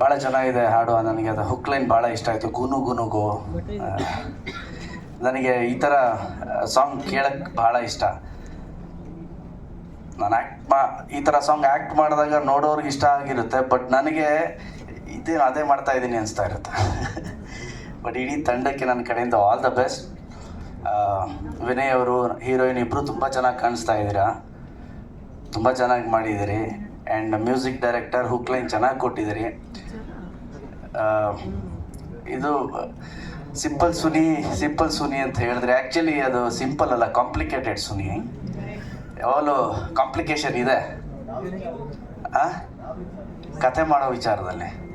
ಭಾಳ ಚೆನ್ನಾಗಿದೆ ಹಾಡು, ನನಗೆ ಅದು ಹುಕ್ ಲೈನ್ ಭಾಳ ಇಷ್ಟ ಆಯಿತು. ಗುನು ಗುನುಗು ನನಗೆ ಈ ಥರ ಸಾಂಗ್ ಕೇಳಕ್ಕೆ ಭಾಳ ಇಷ್ಟ. ನಾನು ಆ್ಯಕ್ಟ್ ಮಾ, ಈ ಥರ ಸಾಂಗ್ ಆ್ಯಕ್ಟ್ ಮಾಡಿದಾಗ ನೋಡೋರ್ಗೆ ಇಷ್ಟ ಆಗಿರುತ್ತೆ ಬಟ್ ನನಗೆ ಇದೇ ಅದೇ ಮಾಡ್ತಾ ಇದ್ದೀನಿ ಅನಿಸ್ತಾ ಇರುತ್ತೆ. ಬಟ್ ಇಡೀ ತಂಡಕ್ಕೆ ನನ್ನ ಕಡೆಯಿಂದ ಆಲ್ ದ ಬೆಸ್ಟ್ ವಿನಯ್ ಅವರು ಹೀರೋಯಿನ್ ಇಬ್ಬರು ತುಂಬ ಚೆನ್ನಾಗಿ ಕಾಣಿಸ್ತಾ ಇದ್ದೀರಾ? ತುಂಬ ಚೆನ್ನಾಗಿ ಮಾಡಿದ್ದೀರಿ. And music director hook line ಚೆನ್ನಾಗಿ ಕೊಟ್ಟಿದ್ದೀರಿ. ಇದು ಸಿಂಪಲ್ ಸುನಿ ಸಿಂಪಲ್ ಸುನಿ ಅಂತ ಹೇಳಿದ್ರೆ ಆ್ಯಕ್ಚುಲಿ ಅದು ಸಿಂಪಲ್ ಅಲ್ಲ ಕಾಂಪ್ಲಿಕೇಟೆಡ್ ಸುನಿ ಯಾವಾಗಲೂ ಕಾಂಪ್ಲಿಕೇಶನ್ ಇದೆ. ಆ? ಕತೆ ಮಾಡೋ ವಿಚಾರದಲ್ಲಿ.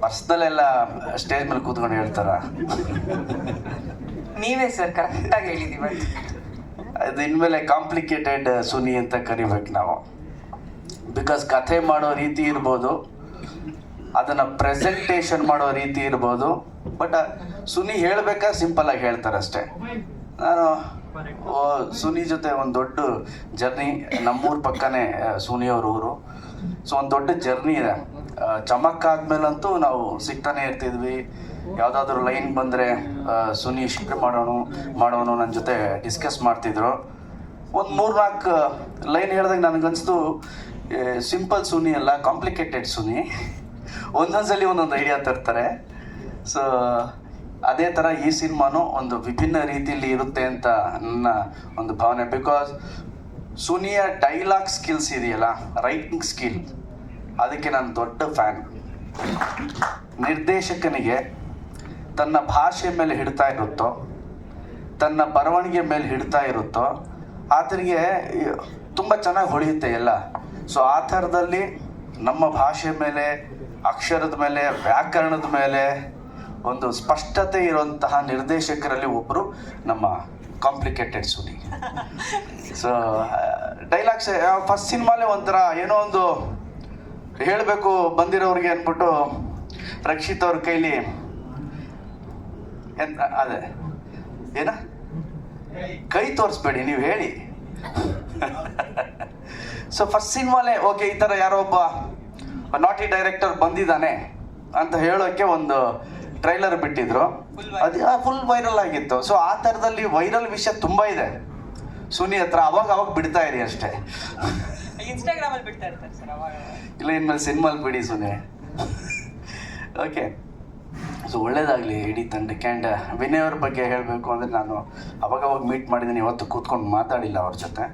ಪರ್ಸ್ನಲ್ ಎಲ್ಲ ಸ್ಟೇಜ್ ಮೇಲೆ ಕೂತ್ಕೊಂಡು ಹೇಳ್ತಾರ? ನೀವೇ ಸರ್ ಕರೆಕ್ಟಾಗಿ ಹೇಳಿದ್ದೀವಿ. ಅದು ಇನ್ಮೇಲೆ ಕಾಂಪ್ಲಿಕೇಟೆಡ್ ಸುನಿ ಅಂತ ಕರಿಬೇಕು ನಾವು. ಬಿಕಾಸ್ ಕಥೆ ಮಾಡೋ ರೀತಿ ಇರ್ಬೋದು, ಅದನ್ನು ಪ್ರೆಸೆಂಟೇಷನ್ ಮಾಡೋ ರೀತಿ ಇರ್ಬೋದು ಬಟ್ ಸುನಿ ಹೇಳ್ಬೇಕಾ? ಸಿಂಪಲ್ ಆಗಿ ಹೇಳ್ತಾರೆ ಅಷ್ಟೇ ನಾನು ಸುನಿ ಜೊತೆ ಒಂದು ದೊಡ್ಡ ಜರ್ನಿ ನಮ್ಮೂರ ಪಕ್ಕನೇ ಸುನಿ ಅವ್ರ ಊರು. ಸೊ ಒಂದು ದೊಡ್ಡ ಜರ್ನಿ ಇದೆ. ಚಮಕ್ ಆದ್ಮೇಲಂತೂ ನಾವು ಸಿಗ್ತಾನೆ ಇರ್ತಿದ್ವಿ. ಯಾವುದಾದ್ರೂ ಲೈನ್ ಬಂದರೆ ಸುನಿ ಶಿಫ್ಟ್ ಮಾಡೋಣ ಮಾಡೋನು ನನ್ನ ಜೊತೆ ಡಿಸ್ಕಸ್ ಮಾಡ್ತಿದ್ರು. ಒಂದು ಮೂರ್ನಾಲ್ಕು ಲೈನ್ ಹೇಳಿದಾಗ ನನಗನ್ಸ್ತು ಸಿಂಪಲ್ ಸುನಿ ಅಲ್ಲ ಕಾಂಪ್ಲಿಕೇಟೆಡ್ ಸುನಿ ಒಂದೊಂದ್ಸಲಿ ಒಂದೊಂದು ಐಡಿಯಾ ತರ್ತಾರೆ. ಸೊ ಅದೇ ಥರ ಈ ಸಿನಿಮಾನು ಒಂದು ವಿಭಿನ್ನ ರೀತಿಯಲ್ಲಿ ಇರುತ್ತೆ ಅಂತ ನನ್ನ ಒಂದು ಭಾವನೆ. ಬಿಕಾಸ್ ಸುನಿಯ ಡೈಲಾಗ್ ಸ್ಕಿಲ್ಸ್ ಇದೆಯಲ್ಲ ರೈಟಿಂಗ್ ಸ್ಕಿಲ್ ಅದಕ್ಕೆ ನಾನು ದೊಡ್ಡ ಫ್ಯಾನ್ ನಿರ್ದೇಶಕನಿಗೆ ತನ್ನ ಭಾಷೆ ಮೇಲೆ ಹಿಡ್ತಾ ಇರುತ್ತೋ, ತನ್ನ ಬರವಣಿಗೆ ಮೇಲೆ ಹಿಡ್ತಾ ಇರುತ್ತೋ, ಆತನಿಗೆ ತುಂಬ ಚೆನ್ನಾಗಿ ಹೊಳೆಯುತ್ತೆ ಎಲ್ಲ. ಸೊ ಆ ಥರದಲ್ಲಿ ನಮ್ಮ ಭಾಷೆ ಮೇಲೆ, ಅಕ್ಷರದ ಮೇಲೆ, ವ್ಯಾಕರಣದ ಮೇಲೆ ಒಂದು ಸ್ಪಷ್ಟತೆ ಇರುವಂತಹ ನಿರ್ದೇಶಕರಲ್ಲಿ ಒಬ್ಬರು ನಮ್ಮ complicated Suni. So dialogues first ಸಿನಿಮಾಲೇ ಒಂಥರ ಏನೋ ಒಂದು ಹೇಳಬೇಕು ಬಂದಿರೋರಿಗೆ ಅಂದ್ಬಿಟ್ಟು ರಕ್ಷಿತ್ ಅವ್ರ ಕೈಲಿ ಅದೇ, ಏನ? ಕೈ ತೋರಿಸ್ಬೇಡಿ, ನೀವು ಹೇಳಿ. ಸೊ ಫಸ್ಟ್ ಸಿನಿಮಾಲೇ ಓಕೆ ಈ ಥರ ಯಾರೋ ಒಬ್ಬ ನಾಟಿ ಡೈರೆಕ್ಟರ್ ಬಂದಿದ್ದಾನೆ ಅಂತ ಹೇಳೋಕ್ಕೆ ಒಂದು ಟ್ರೈಲರ್ ಬಿಟ್ಟಿದ್ರು. ಅದು ಫುಲ್ ವೈರಲ್ ಆಗಿತ್ತು. ಸೊ ಆ ಥರದಲ್ಲಿ ವೈರಲ್ ವಿಷಯ ತುಂಬ ಇದೆ. ಸುನಿ ಹತ್ರ ಅವಾಗ ಅವಾಗ ಬಿಡ್ತಾ ಇರಿ ಅಷ್ಟೇ. ಇನ್ಸ್ಟಾಗ್ರಾಮ್ ಅಲ್ಲಿ ಬಿಡ್ತಾ ಇರ್ತಾರೆ ಸರ್ ಅವಾಗ ಇಲ್ಲ ಇನ್ಮೇಲೆ ಸಿನಿಮಾಲ್ ಬಿಡಿ ಸುನಿ. ಓಕೆ ಸೊ ಒಳ್ಳೇದಾಗಲಿ ಇಡೀ ತಂಡಕ್ಕೆ ಆ್ಯಂಡ್ ವಿನಯ್ ಅವ್ರ ಬಗ್ಗೆ ಹೇಳಬೇಕು ಅಂದರೆ ನಾನು ಅವಾಗವಾಗ ಮೀಟ್ ಮಾಡಿದ್ದೀನಿ. ಇವತ್ತು ಕೂತ್ಕೊಂಡು ಮಾತಾಡಿಲ್ಲ ಅವ್ರ ಜೊತೆ.